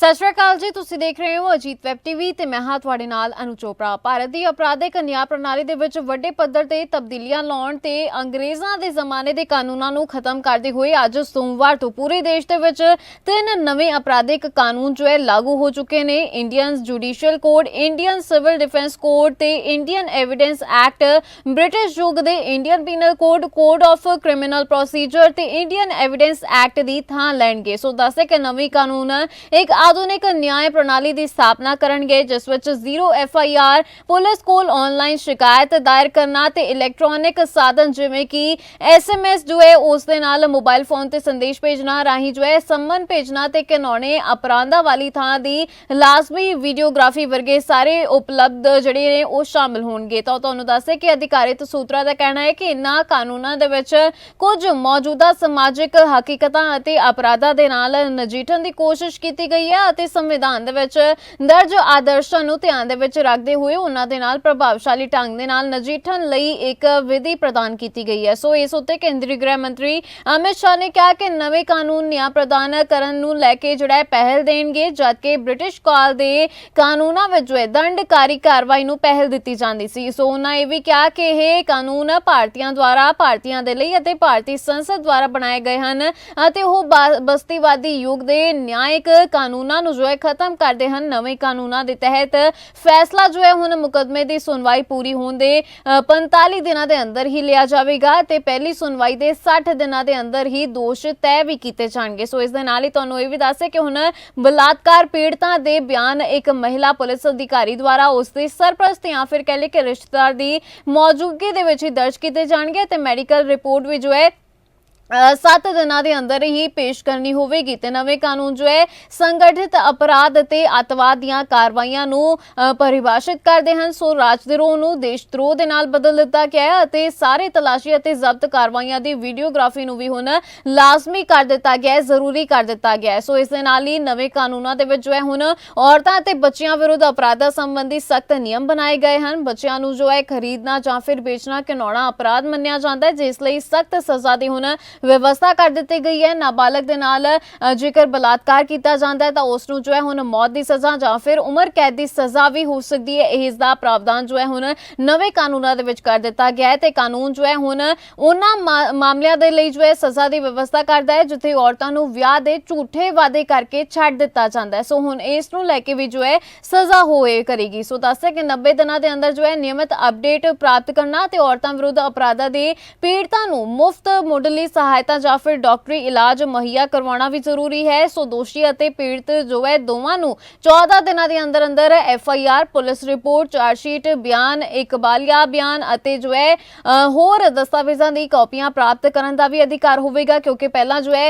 ਸਤਿ ਸ਼੍ਰੀ ਅਕਾਲ ਜੀ, ਤੁਸੀਂ ਦੇਖ ਰਹੇ ਹੋ ਅਜੀਤ ਵੈਬ ਟੀਵੀ ਤੇ ਮੈਂ ਹਾਂ ਤੁਹਾਡੇ ਨਾਲ ਅਨੂ ਚੋਪੜਾ। ਭਾਰਤ ਦੀ ਅਪਰਾਧਿਕ ਨਿਆਂ ਪ੍ਰਣਾਲੀ ਦੇ ਵਿੱਚ ਵੱਡੇ ਪੱਧਰ ਤੇ ਤਬਦੀਲੀਆਂ ਲਾਉਣ ਤੇ ਅੰਗਰੇਜ਼ਾਂ ਦੇ ਜ਼ਮਾਨੇ ਦੇ ਕਾਨੂੰਨਾਂ ਨੂੰ ਖਤਮ ਕਰਦੇ ਹੋਏ ਅੱਜ ਸੋਮਵਾਰ ਤੋਂ ਪੂਰੇ ਦੇਸ਼ ਦੇ ਵਿੱਚ ਤਿੰਨ ਨਵੇਂ ਅਪਰਾਧਿਕ ਕਾਨੂੰਨ ਜੋ ਹੈ ਲਾਗੂ ਹੋ ਚੁੱਕੇ ਨੇ। Indian judicial code Indian civil defence code ਤੇ ਇੰਡੀਅਨ ਐਵੀਡੈਂਸ ਐਕਟ ਬ੍ਰਿਟਿਸ਼ ਯੁੱਗ ਦੇ Indian penal code code of criminal procedure ਤੇ ਇੰਡੀਅਨ ਐਵੀਡੈਂਸ ਐਕਟ ਦੀ ਥਾਂ ਲੈਣਗੇ। ਸੋ ਦੱਸੇ ਕਿ ਨਵੇਂ ਕਾਨੂੰਨ ਇੱਕ ਆਧੁਨਿਕ ਨਿਆਂ ਪ੍ਰਣਾਲੀ ਦੀ ਸਥਾਪਨਾ ਕਰਨਗੇ, ਜਿਸ ਵਿੱਚ zero F I R, police ਕੋਲ ਆਨਲਾਈਨ ਸ਼ਿਕਾਇਤ ਦਾਇਰ ਕਰਨਾ ਤੇ ਇਲੈਕਟ੍ਰੋਨਿਕ ਸਾਧਨ ਜਿਵੇਂ ਕਿ ਐਸ ਐਮ ਐਸ ਜੋ ਹੈ ਉਸ ਦੇ ਨਾਲ ਮੋਬਾਈਲ ਫੋਨ ਤੇ ਸੰਦੇਸ਼ ਭੇਜਣਾ, ਰਾਹੀਂ ਜੋ ਹੈ ਸੰਮਨ ਭੇਜਣਾ ਤੇ ਕਾਨੂੰਨੇ ਅਪਰਾਧਾਂ ਵਾਲੀ ਥਾਂ ਦੀ ਲਾਜ਼ਮੀ ਵੀਡੀਓਗ੍ਰਾਫੀ ਵਰਗੇ ਸਾਰੇ ਉਪਲਬਧ ਜਿਹੜੇ ਨੇ ਉਹ ਸ਼ਾਮਲ ਹੋਣਗੇ। ਤਾਂ ਤੁਹਾਨੂੰ ਦੱਸੇ ਕਿ ਅਧਿਕਾਰਿਤ ਸੂਤਰਾਂ ਦਾ ਕਹਿਣਾ ਹੈ ਕਿ ਇਨ੍ਹਾਂ ਕਾਨੂੰਨਾਂ ਦੇ ਵਿੱਚ ਕੁਝ ਮੌਜੂਦਾ ਸਮਾਜਿਕ ਹਕੀਕਤਾਂ ਅਤੇ ਅਪਰਾਧਾਂ ਦੇ ਨਾਲ ਨਜਿੱਠਣ ਦੀ ਕੋਸ਼ਿਸ਼ ਕੀਤੀ ਗਈ ਹੈ ਅਤੇ ਸੰਵਿਧਾਨ ਦੇ ਵਿੱਚ ਦਰਜ ਆਦਰਸ਼ਾਂ ਨੂੰ ਧਿਆਨ ਦੇ ਵਿੱਚ ਰੱਖਦੇ ਹੋਏ ਉਹਨਾਂ ਦੇ ਨਾਲ ਪ੍ਰਭਾਵਸ਼ਾਲੀ ਢੰਗ ਦੇ ਨਾਲ ਨਜਿੱਠਣ ਲਈ ਇੱਕ ਵਿਧੀ ਪ੍ਰਦਾਨ ਕੀਤੀ ਗਈ ਹੈ। ਸੋ ਇਸ ਉੱਤੇ ਕੇਂਦਰੀ ਗ੍ਰਹਿ ਮੰਤਰੀ ਅਮਿਤ ਸ਼ਾਹ ਨੇ ਕਿਹਾ ਕਿ ਨਵੇਂ ਕਾਨੂੰਨ ਨਿਆਂ ਪ੍ਰਦਾਨ ਕਰਨ ਨੂੰ ਲੈ ਕੇ ਜਿਹੜਾ ਪਹਿਲ ਦੇਣਗੇ, ਜਦਕਿ ਬ੍ਰਿਟਿਸ਼ ਕਾਲ ਦੇ ਕਾਨੂੰਨਾਂ ਵਿੱਚ ਦੰਡਕਾਰੀ ਕਾਰਵਾਈ ਨੂੰ ਪਹਿਲ ਦਿੱਤੀ ਜਾਂਦੀ ਸੀ। ਸੋ ਉਹਨਾਂ ਇਹ ਵੀ ਕਿਹਾ ਕਿ ਇਹ ਕਾਨੂੰਨ ਭਾਰਤੀਆਂ ਦੁਆਰਾ, ਭਾਰਤੀਆਂ ਦੇ ਲਈ ਅਤੇ ਭਾਰਤੀ ਸੰਸਦ ਦੁਆਰਾ ਬਣਾਏ ਗਏ ਹਨ ਅਤੇ ਉਹ ਬਸਤੀਵਾਦੀ ਯੁੱਗ ਦੇ ਨਿਆਇਕ ਕਾਨੂੰਨ ਨੂੰ ਜੋ ਹੈ ਖਤਮ ਕਰਦੇ ਹਨ, ਨਵੇਂ ਕਾਨੂੰਨਾਂ ਦੇ ਤਹਿਤ ਫੈਸਲਾ ਜੋ ਹੈ ਹੁਣ ਮੁਕਦਮੇ ਦੀ ਸੁਣਵਾਈ ਪੂਰੀ ਹੋਣ ਦੇ 45 ਦਿਨਾਂ ਦੇ ਅੰਦਰ ਹੀ ਲਿਆ ਜਾਵੇਗਾ ਤੇ ਪਹਿਲੀ ਸੁਣਵਾਈ ਦੇ 60 ਦਿਨਾਂ ਦੇ ਅੰਦਰ ਹੀ ਦੋਸ਼ ਤੈਅ ਵੀ ਕੀਤੇ ਜਾਣਗੇ। ਸੋ ਇਸ ਦੇ ਨਾਲ ਹੀ ਤੁਹਾਨੂੰ ਇਹ ਵੀ ਦੱਸੇ ਕਿ ਹੁਣ ਬਲਾਤਕਾਰ ਪੀੜਤਾਂ ਦੇ ਬਿਆਨ ਇੱਕ ਮਹਿਲਾ ਪੁਲਿਸ ਅਧਿਕਾਰੀ ਦੁਆਰਾ ਉਸ ਦੀ ਸਰਪ੍ਰਸਤ ਜਾਂ ਫਿਰ ਕਹਿ ਲਈਏ ਕਿ ਰਿਸ਼ਤੇਦਾਰ ਦੀ ਮੌਜੂਦਗੀ ਦੇ ਵਿੱਚ ਹੀ ਦਰਜ ਕੀਤੇ ਜਾਣਗੇ ਤੇ ਮੈਡੀਕਲ ਰਿਪੋਰਟ ਵੀ ਜੋ ਹੈ 7 ਦਿਨਾਂ ਦੇ ਅੰਦਰ ਹੀ ਪੇਸ਼ ਕਰਨੀ ਹੋਵੇਗੀ ਤੇ ਨਵੇਂ ਕਾਨੂੰਨ ਜੋ ਹੈ, ਸੰਗਠਿਤ ਅਪਰਾਧ ਅਤੇ ਅਤਵਾਦ ਦੀਆਂ ਕਾਰਵਾਈਆਂ ਨੂੰ ਪਰਿਭਾਸ਼ਿਤ ਕਰਦੇ ਹਨ। ਸੋ ਰਾਜਦਰੋਹ ਨੂੰ ਦੇਸ਼ਦਰੋਹ ਦੇ ਨਾਲ ਬਦਲ ਦਿੱਤਾ ਗਿਆ ਹੈ ਅਤੇ ਸਾਰੇ ਤਲਾਸ਼ੀ ਅਤੇ ਜ਼ਬਤ ਕਾਰਵਾਈਆਂ ਦੀ ਵੀਡੀਓਗ੍ਰਾਫੀ ਨੂੰ ਵੀ ਹੁਣ ਲਾਜ਼ਮੀ ਕਰ ਦਿੱਤਾ ਗਿਆ ਹੈ, ਜ਼ਰੂਰੀ ਕਰ ਦਿੱਤਾ ਗਿਆ ਹੈ। ਸੋ ਇਸ ਦੇ ਨਾਲ ਹੀ ਨਵੇਂ ਕਾਨੂੰਨਾਂ ਦੇ ਵਿੱਚ ਜੋ ਹੈ ਹੁਣ ਔਰਤਾਂ ਅਤੇ ਬੱਚਿਆਂ ਵਿਰੁੱਧ ਅਪਰਾਧਾਂ ਸੰਬੰਧੀ ਸਖਤ ਨਿਯਮ ਬਣਾਏ ਗਏ ਹਨ। ਬੱਚਿਆਂ ਨੂੰ ਜੋ ਹੈ ਖਰੀਦਣਾ ਜਾਂ ਫਿਰ ਵੇਚਣਾ ਘਿਨਾਉਣਾ ਅਪਰਾਧ ਮੰਨਿਆ ਜਾਂਦਾ ਹੈ, ਜਿਸ ਲਈ ਸਖਤ ਸਜ਼ਾ ਦੇ ਹੁਣ ਵਿਵਸਥਾ ਕਰ ਦਿੱਤੀ ਗਈ ਹੈ। ਨਾਬਾਲਗ ਦੇ ਨਾਲ ਜੇਕਰ ਬਲਾਤਕਾਰ ਕੀਤਾ ਜਾਂਦਾ ਹੈ ਤਾਂ ਉਸ ਨੂੰ ਜੋ ਹੈ ਹੁਣ ਮੌਤ ਦੀ ਸਜ਼ਾ ਜਾਂ ਫਿਰ ਉਮਰ ਕੈਦ ਦੀ ਸਜ਼ਾ ਵੀ ਹੋ ਸਕਦੀ ਹੈ। ਇਸ ਦਾ ਪ੍ਰਾਵਧਾਨ ਜੋ ਹੈ ਹੁਣ ਨਵੇਂ ਕਾਨੂੰਨਾਂ ਦੇ ਵਿੱਚ ਕਰ ਦਿੱਤਾ ਗਿਆ ਹੈ ਤੇ ਕਾਨੂੰਨ ਜੋ ਹੈ ਹੁਣ ਉਹਨਾਂ ਮਾਮਲਿਆਂ ਦੇ ਲਈ ਜੋ ਹੈ ਸਜ਼ਾ ਦੀ ਵਿਵਸਥਾ ਕਰਦਾ ਹੈ, ਜਿੱਥੇ ਔਰਤਾਂ ਨੂੰ ਵਿਆਹ ਦੇ ਝੂਠੇ ਵਾਅਦੇ ਕਰਕੇ ਛੱਡ ਦਿੱਤਾ ਜਾਂਦਾ ਹੈ। ਸੋ ਹੁਣ ਇਸ ਨੂੰ ਲੈ ਕੇ ਵੀ ਜੋ ਹੈ ਸਜ਼ਾ ਹੋਏ ਕਰੇਗੀ। ਸੋ ਦੱਸਿਆ ਕਿ 90 ਦਿਨਾਂ ਦੇ ਅੰਦਰ ਜੋ ਹੈ ਨਿਯਮਿਤ ਅਪਡੇਟ ਪ੍ਰਾਪਤ ਕਰਨਾ ਤੇ ਔਰਤਾਂ ਵਿਰੁੱਧ ਅਪਰਾਧਾਂ ਦੇ ਪੀੜਤਾਂ ਨੂੰ ਮੁਫਤ ਮੁੱਢਲੀ ਸਹਾਇਤਾ ਸਹਾਇਤਾ ਜਾਂ ਫਿਰ ਡਾਕਟਰੀ ਇਲਾਜ ਮੁਹੱਈਆ ਕਰਵਾਉਣਾ ਵੀ ਜ਼ਰੂਰੀ ਹੈ। ਸੋ ਦੋਸ਼ੀ ਅਤੇ ਪੀੜਤ ਜੋ ਹੈ, ਦੋਵਾਂ ਨੂੰ 14 ਦਿਨਾਂ ਦੇ ਅੰਦਰ ਅੰਦਰ F I R, police report charge sheet ਬਿਆਨ, ਇਕਬਾਲੀਆ ਬਿਆਨ ਅਤੇ ਜੋ ਹੈ ਹੋਰ ਦਸਤਾਵੇਜ਼ਾਂ ਦੀ ਕਾਪੀਆਂ ਪ੍ਰਾਪਤ ਕਰਨ ਦਾ ਵੀ ਅਧਿਕਾਰ ਹੋਵੇਗਾ ਕਿਉਂਕਿ ਪਹਿਲਾਂ ਜੋ ਹੈ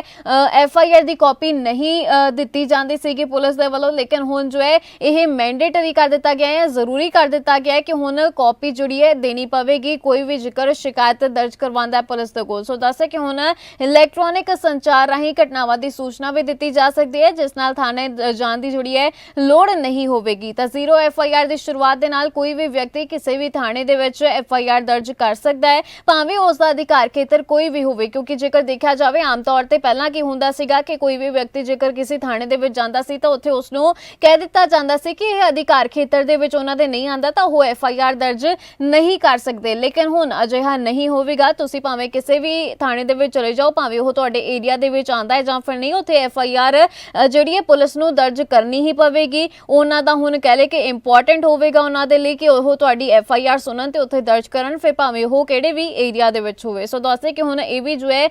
ਐਫ ਆਈ ਆਰ ਦੀ ਕਾਪੀ ਨਹੀਂ ਦਿੱਤੀ ਜਾਂਦੀ ਸੀਗੀ ਪੁਲਿਸ ਦੇ ਵੱਲੋਂ। ਲੇਕਿਨ ਹੁਣ ਜੋ ਹੈ, ਇਹ ਮੈਂਡੇਟਰੀ ਕਰ ਦਿੱਤਾ ਗਿਆ ਹੈ, ਜ਼ਰੂਰੀ ਕਰ ਦਿੱਤਾ ਗਿਆ ਹੈ ਕਿ ਹੁਣ ਕਾਪੀ ਜਿਹੜੀ ਹੈ, ਦੇਣੀ ਪਵੇਗੀ। ਕੋਈ ਵੀ ਜ਼ਿਕਰ, ਸ਼ਿਕਾਇਤ ਦਰਜ ਕਰਵਾਉਂਦਾ ਹੈ ਪੁਲਿਸ ਦੇ ਕੋਲ। ਸੋ ਦੱਸਿਆ ਕਿ ਹੁਣ ਇਲੈਕਟ੍ਰੋਨਿਕ ਸੰਚਾਰ ਰਾਹੀਂ ਘਟਨਾਵਾਂ ਦੀ ਸੂਚਨਾ ਵੀ ਦਿੱਤੀ ਜਾ ਸਕਦੀ ਹੈ, ਜਿਸ ਨਾਲ ਥਾਣੇ ਜਾਣ ਦੀ ਜਿਹੜੀ ਹੈ, ਲੋੜ ਨਹੀਂ ਹੋਵੇਗੀ। ਤਾਂ ਜ਼ੀਰੋ ਐਫ ਆਈ ਆਰ ਦੀ ਸ਼ੁਰੂਆਤ ਦੇ ਨਾਲ ਕੋਈ ਵੀ ਵਿਅਕਤੀ ਕਿਸੇ ਵੀ ਥਾਣੇ ਦੇ ਵਿੱਚ ਐਫ ਆਈ ਆਰ ਦਰਜ ਕਰ ਸਕਦਾ ਹੈ, ਭਾਵੇਂ ਉਸ ਦਾ ਅਧਿਕਾਰ ਖੇਤਰ ਕੋਈ ਵੀ ਹੋਵੇ, ਕਿਉਂਕਿ ਜੇਕਰ ਦੇਖਿਆ ਜਾਵੇ, ਆਮ ਤੌਰ ਤੇ ਪਹਿਲਾਂ ਕੀ ਹੁੰਦਾ ਸੀਗਾ ਕਿ ਕੋਈ ਵੀ ਵਿਅਕਤੀ ਜੇਕਰ ਕਿਸੇ ਥਾਣੇ ਦੇ ਵਿੱਚ ਜਾਂਦਾ ਸੀ, ਤਾਂ ਉੱਥੇ ਉਸ ਨੂੰ ਕਹਿ ਦਿੱਤਾ ਜਾਂਦਾ ਸੀ ਕਿ ਇਹ ਅਧਿਕਾਰ ਖੇਤਰ ਦੇ ਵਿੱਚ ਉਹਨਾਂ ਦੇ ਨਹੀਂ ਆਂਦਾ ਤਾਂ ਉਹ ਐਫ ਆਈ ਆਰ ਦਰਜ ਨਹੀਂ ਕਰ ਸਕਦੇ। ਲੇਕਿਨ ਹੁਣ ਅਜਿਹਾ ਨਹੀਂ ਹੋਵੇਗਾ, ਤੁਸੀਂ ਭਾਵੇਂ ਕਿਸੇ ਵੀ ਥਾਣੇ ਦੇ ਵਿੱਚ ਚਲੇ ਜਾਓ, ਭਾਵੇਂ ਉਹ ਤੁਹਾਡੇ ਏਰੀਆ ਦੇ ਵਿੱਚ ਆਂਦਾ ਹੈ ਜਾਂ ਫਿਰ ਨਹੀਂ, ਉੱਥੇ ਐਫ ਆਈ ਆਰ ਜਿਹੜੀ ਹੈ ਪੁਲਿਸ ਨੂੰ ਦਰਜ ਕਰਨੀ ਹੀ ਪਵੇਗੀ। ਉਹਨਾਂ ਦਾ ਹੁਣ ਕਹਿ ਲੈ ਕਿ ਇੰਪੋਰਟੈਂਟ ਹੋਵੇਗਾ ਉਹਨਾਂ ਦੇ ਲਈ ਕਿ ਉਹ ਤੁਹਾਡੀ ਐਫ ਆਈ ਆਰ ਸੁਣਨ ਤੇ ਉੱਥੇ ਦਰਜ ਕਰਨ, ਫਿਰ ਭਾਵੇਂ ਉਹ ਕਿਹੜੇ ਵੀ ਏਰੀਆ ਦੇ ਵਿੱਚ ਹੋਵੇ। ਸੋ ਦੱਸਦੇ ਕਿ ਹੁਣ ਇਹ ਵੀ ਜੋ ਹੈ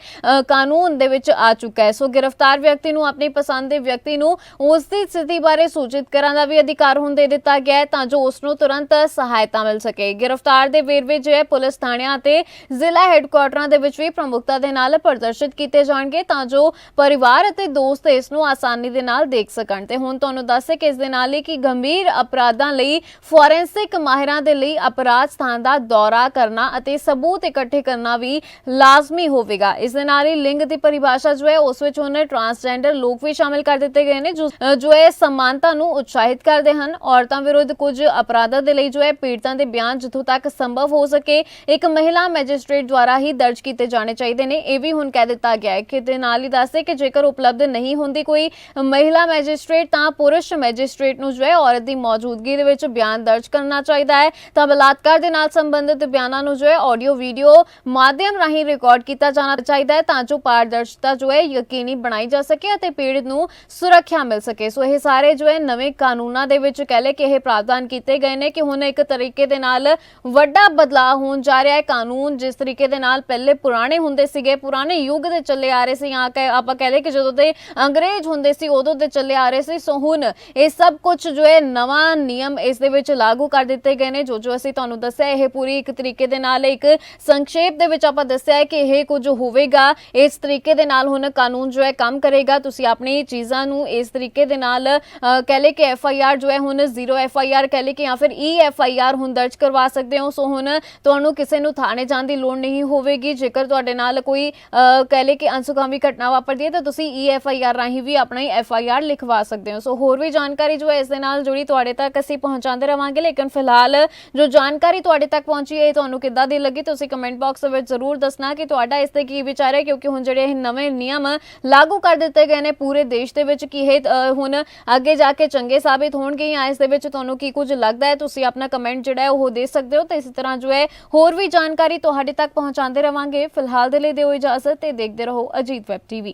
ਕਾਨੂੰਨ ਦੇ ਵਿੱਚ ਆ ਚੁੱਕਾ ਹੈ। ਸੋ ਗ੍ਰਿਫਤਾਰ ਵਿਅਕਤੀ ਨੂੰ, ਆਪਣੀ ਪਸੰਦ ਦੇ ਵਿਅਕਤੀ ਨੂੰ ਉਸ ਦੀ ਸਥਿਤੀ ਬਾਰੇ ਸੂਚਿਤ ਕਰਨ ਦਾ ਵੀ ਅਧਿਕਾਰ ਹੁਣ ਦੇ ਦਿੱਤਾ ਗਿਆ ਹੈ ਤਾਂ ਜੋ ਉਸ ਨੂੰ ਤੁਰੰਤ ਸਹਾਇਤਾ ਮਿਲ ਸਕੇ। ਗ੍ਰਿਫਤਾਰ ਦੇ ਵੇਰਵੇ ਜੋ ਹੈ, ਪੁਲਿਸ ਥਾਣਿਆਂ ਅਤੇ ਜ਼ਿਲ੍ਹਾ ਹੈੱਡਕੁਆਟਰਾਂ ਦੇ ਵਿੱਚ ਵੀ ਪ੍ਰਮੁੱਖਤਾ ਦੇ ਨਾਲ ਪ੍ਰਦਰਸ਼ਿਤ ਕੀਤੇ ਜਾਣਗੇ ਤਾਂ ਜੋ ਪਰਿਵਾਰ ਅਤੇ ਦੋਸਤ ਇਸ ਨੂੰ ਆਸਾਨੀ ਦੇ ਨਾਲ ਦੇਖ ਸਕਣ। ਤੇ ਹੁਣ ਤੁਹਾਨੂੰ ਦੱਸੇ ਕਿ ਇਸ ਦੇ ਨਾਲ ਹੀ ਕਿ ਗੰਭੀਰ ਅਪਰਾਧਾਂ ਲਈ ਫੋਰੈਂਸਿਕ ਮਾਹਿਰਾਂ ਦੇ ਲਈ ਅਪਰਾਧ ਸਥਾਨ ਦਾ ਦੌਰਾ ਕਰਨਾ ਅਤੇ ਸਬੂਤ ਇਕੱਠੇ ਕਰਨਾ ਵੀ ਲਾਜ਼ਮੀ ਹੋਵੇਗਾ। ਇਸ ਦੇ ਨਾਲ ਹੀ ਲਿੰਗ ਦੀ ਪਰਿਭਾਸ਼ਾ ਜੋ ਹੈ ਉਸ ਵਿੱਚ ਹੁਣ ਟਰਾਂਸਜੈਂਡਰ ਲੋਕ ਵੀ ਸ਼ਾਮਿਲ ਕਰ ਦਿੱਤੇ ਗਏ ਨੇ ਜੋ ਅ, ਹੈ ਸਮਾਨਤਾ ਨੂੰ ਉਤਸ਼ਾਹਿਤ ਕਰਦੇ ਹਨ। ਔਰਤਾਂ ਵਿਰੁੱਧ ਕੁਝ ਅਪਰਾਧਾਂ ਦੇ ਲਈ ਜੋ ਹੈ ਪੀੜਤਾਂ ਦੇ ਬਿਆਨ ਜਿੱਥੋਂ ਤੱਕ ਸੰਭਵ ਹੋ ਸਕੇ ਇੱਕ ਮਹਿਲਾ ਮੈਜਿਸਟ੍ਰੇਟ ਦੁਆਰਾ ਹੀ ਦਰਜ ਕੀਤੇ ਜਾਣੇ ਚਾਹੀਦੇ ਨੇ। ਇਹ ਵੀ ਹੁਣ ਕਹਿ ਦਿੱਤਾ ਗਿਆ ਹੈ ਕਿ ਦੇ ਨਾਲ ਹੀ ਦੱਸਦੇ ਕਿ ਜੇਕਰ ਉਪਲਬਧ ਨਹੀਂ ਹੁੰਦੀ ਕੋਈ ਮਹਿਲਾ ਮੈਜਿਸਟ੍ਰੇਟ, ਤਾਂ ਪੁਰਸ਼ ਮੈਜਿਸਟ੍ਰੇਟ ਨੂੰ ਜੋ ਹੈ ਔਰਤ ਦੀ ਮੌਜੂਦਗੀ ਦੇ ਵਿੱਚ ਬਿਆਨ ਦਰਜ ਕਰਨਾ ਚਾਹੀਦਾ ਹੈ। ਤਾਂ ਬਲਾਤਕਾਰ ਦੇ ਨਾਲ ਸੰਬੰਧਿਤ ਬਿਆਨਾਂ ਨੂੰ ਜੋ ਹੈ ਆਡੀਓ ਵੀਡੀਓ ਮਾਧਿਅਮ ਰਾਹੀਂ ਰਿਕਾਰਡ ਕੀਤਾ ਜਾਣਾ ਚਾਹੀਦਾ ਹੈ ਤਾਂ ਜੋ ਪਾਰਦਰਸ਼ਤਾ ਜੋ ਹੈ ਯਕੀਨੀ ਬਣਾਈ ਜਾ ਸਕੇ ਅਤੇ ਪੀੜਤ ਨੂੰ ਸੁਰੱਖਿਆ ਮਿਲ ਸਕੇ। ਸੋ ਇਹ ਸਾਰੇ ਜੋ ਹੈ ਨਵੇਂ ਕਾਨੂੰਨਾਂ ਦੇ ਵਿੱਚ ਕਹਿ ਲੈ ਕਿ ਇਹ ਪ੍ਰਾਵਧਾਨ ਕੀਤੇ ਗਏ ਨੇ ਕਿ ਹੁਣ ਇੱਕ ਤਰੀਕੇ ਦੇ ਨਾਲ ਵੱਡਾ ਬਦਲਾਅ ਹੋਣ ਜਾ ਰਿਹਾ ਹੈ। ਕਾਨੂੰਨ ਜਿਸ ਤਰੀਕੇ ਦੇ ਨਾਲ ਪਹਿਲੇ ਪੁਰਾਣੇ ਹੁੰਦੇ ਸੀਗੇ ਪੁਰਾਣੇ ਯੁੱਗ ਦੇ ਚੱਲੇ ਆ ਰਹੇ ਸੀ। ਜਾਂ ਕਿ ਆਪਾਂ ਕਹਿ ਲਏ ਕਿ ਜਦੋਂ ਦੇ ਅੰਗਰੇਜ਼ ਹੁੰਦੇ ਸੀ, ਉਦੋਂ ਦੇ ਚੱਲੇ ਆ ਰਹੇ ਸੀ। ਸੋ ਹੁਣ ਇਹ ਸਭ ਕੁਝ ਜੋ ਹੈ ਨਵਾਂ ਨਿਯਮ ਇਸ ਦੇ ਵਿੱਚ ਲਾਗੂ ਕਰ ਦਿੱਤੇ ਗਏ ਨੇ। ਜੋ ਜੋ ਅਸੀਂ ਤੁਹਾਨੂੰ ਦੱਸਿਆ, ਇਹ ਪੂਰੀ ਇੱਕ ਤਰੀਕੇ ਦੇ ਨਾਲ ਇੱਕ ਸੰਖੇਪ ਦੇ ਵਿੱਚ ਆਪਾਂ ਦੱਸਿਆ ਹੈ ਕਿ ਇਹ ਕੁਝ ਹੋਵੇਗਾ। ਇਸ ਤਰੀਕੇ ਦੇ ਨਾਲ ਹੁਣ ਕਾਨੂੰਨ ਜੋ ਹੈ ਕੰਮ ਕਰੇਗਾ। ਤੁਸੀਂ ਆਪਣੀ ਚੀਜ਼ਾਂ ਨੂੰ ਇਸ ਤਰੀਕੇ ਦੇ ਨਾਲ ਕਹਿ ਲਏ ਕਿ ਐਫ ਆਈ ਆਰ ਜੋ ਹੈ ਹੁਣ ਜ਼ੀਰੋ ਐਫ ਆਈ ਆਰ ਕਹਿ ਲਏ ਕਿ ਜਾਂ ਫਿਰ ਈ ਐਫ ਆਈ ਆਰ ਹੁਣ ਦਰਜ ਕਰਵਾ ਸਕਦੇ ਹੋ। ਸੋ ਹੁਣ ਤੁਹਾਨੂੰ ਕਿਸੇ ਨੂੰ ਥਾਣੇ ਜਾਣ ਦੀ ਲੋੜ ਨਹੀਂ ਹੋਵੇਗੀ। ਜੇਕਰ ਤੁਹਾਡੇ ਨਾਲ ਕੋਈ ਕਹਿ ਲਏ ਕਿ ਅਨਸੁਖਾਵੀ ਘਟਨਾ ਵਾਪਰਦੀ ਹੈ ਤਾਂ ਤੁਸੀਂ ਈ ਐਫ ਆਈ ਆਰ ਰਾਹੀਂ ਵੀ ਆਪਣੀ ਐਫ ਆਈ ਆਰ ਲਿਖਵਾ ਸਕਦੇ ਹੋ। ਸੋ ਹੋਰ ਵੀ ਜਾਣਕਾਰੀ ਜੋ ਹੈ ਇਸ ਦੇ ਨਾਲ ਜੁੜੀ ਤੁਹਾਡੇ ਤੱਕ ਅਸੀਂ ਪਹੁੰਚਾਉਂਦੇ ਰਵਾਂਗੇ। ਲੇਕਿਨ ਫਿਲਹਾਲ ਜੋ ਜਾਣਕਾਰੀ ਤੁਹਾਡੇ ਤੱਕ ਪਹੁੰਚੀ ਹੈ ਇਹ ਤੁਹਾਨੂੰ ਕਿੱਦਾਂ ਦੀ ਲੱਗੀ ਤੁਸੀਂ ਕਮੈਂਟ ਬਾਕਸ ਵਿੱਚ ਜ਼ਰੂਰ ਦੱਸਣਾ ਕਿ ਤੁਹਾਡਾ ਇਸ ਤੇ ਕੀ ਵਿਚਾਰ ਹੈ ਕਿਉਂਕਿ ਹੁਣ ਜਿਹੜੇ ਇਹ ਨਵੇਂ ਨਿਯਮ ਲਾਗੂ ਕਰ ਦਿੱਤੇ ਗਏ ਨੇ ਪੂਰੇ ਦੇਸ਼ ਦੇ ਵਿੱਚ ਕੀ ਇਹ ਅ, ਹੁਣ ਅੱਗੇ ਜਾ ਕੇ ਚੰਗੇ ਸਾਬਿਤ ਹੋਣਗੇ ਜਾਂ ਇਸ ਦੇ ਵਿੱਚ ਤੁਹਾਨੂੰ ਕੀ ਕੁਝ ਲੱਗਦਾ ਹੈ ਤੁਸੀਂ ਆਪਣਾ ਕਮੈਂਟ ਜਿਹੜਾ ਹੈ ਉਹ ਦੇ ਸਕਦੇ ਹੋ। ਤੇ ਇਸੇ ਤਰ੍ਹਾਂ ਜੋ ਹੈ ਹੋਰ ਵੀ ਜਾਣਕਾਰੀ ਤੁਹਾਡੇ ਤੱਕ ਪਹੁੰਚਾਉਂਦੇ ਰਵਾਂਗੇ। ਫਿਲਹਾਲ ਦੇ ਲਈ ਦਿਓ ਇਜਾਜ਼ਤ ਤੇ ਦੇਖਦੇ ਰਹੋ ਅਜੀਤ ਵੈਬ ਟੀਵੀ।